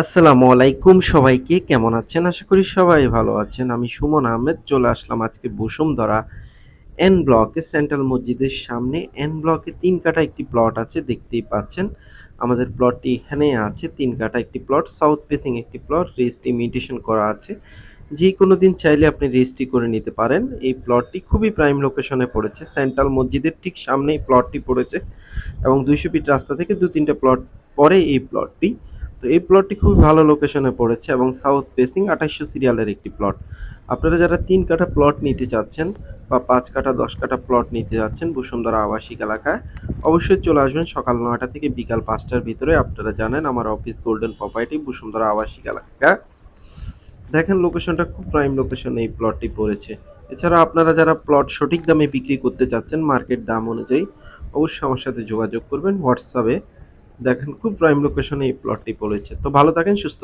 আসসালামু আলাইকুম সবাইকে, কেমন আছেন? আশা করি সবাই ভালো আছেন। আমি সুমন আহমেদ, চলে আসলাম আজকে বসুমধরা এন ব্লকে সেন্ট্রাল মসজিদের সামনে। এন ব্লকে তিন কাটা একটি প্লট আছে, দেখতেই পাচ্ছেন। আমাদের প্লটটি এখানে আছে, তিন কাটা একটি প্লট। সাউথ ফেসিং একটি প্লট রেজিস্ট্রি ইমিটেশন করা আছে। যে কোনো দিন চাইলে আপনি রেজিস্ট্রি করে নিতে পারেন। এই প্লটটি খুবই প্রাইম লোকেশনে পড়েছে। সেন্ট্রাল মসজিদের ঠিক সামনেই প্লটটি পড়েছে এবং দুইশো ফিট রাস্তা থেকে দু তিনটে প্লট পরে এই প্লটটি তো এই প্লটটি খুবই ভালো লোকেশনে পড়েছে এবং সাউথ ফেসিং আঠাশশো সিরিয়ালের একটি প্লট আপনারা যারা তিন কাঠা প্লট নিতে চাচ্ছেন বা পাঁচ কাঠা, দশ কাঠা প্লট নিতে যাচ্ছেন বসুন্ধরা আবাসিক এলাকায়, অবশ্যই চলে আসবেন সকাল নয়টা থেকে বিকাল পাঁচটার ভিতরে। আপনারা জানেন আমার অফিস গোল্ডেন প্রপার্টি বসুন্ধরা আবাসিক এলাকা। দেখেন লোকেশনটা খুব প্রাইম লোকেশনে এই প্লটটি পড়েছে। এছাড়া আপনারা যারা প্লট সঠিক দামে বিক্রি করতে চাচ্ছেন মার্কেট দাম অনুযায়ী, অবশ্যই আমার সাথে যোগাযোগ করবেন। হোয়াটসঅ্যাপে দেখেন খুব প্রাইম লোকেশনে এই প্লটটি পড়েছে তো ভালো থাকেন সুস্থ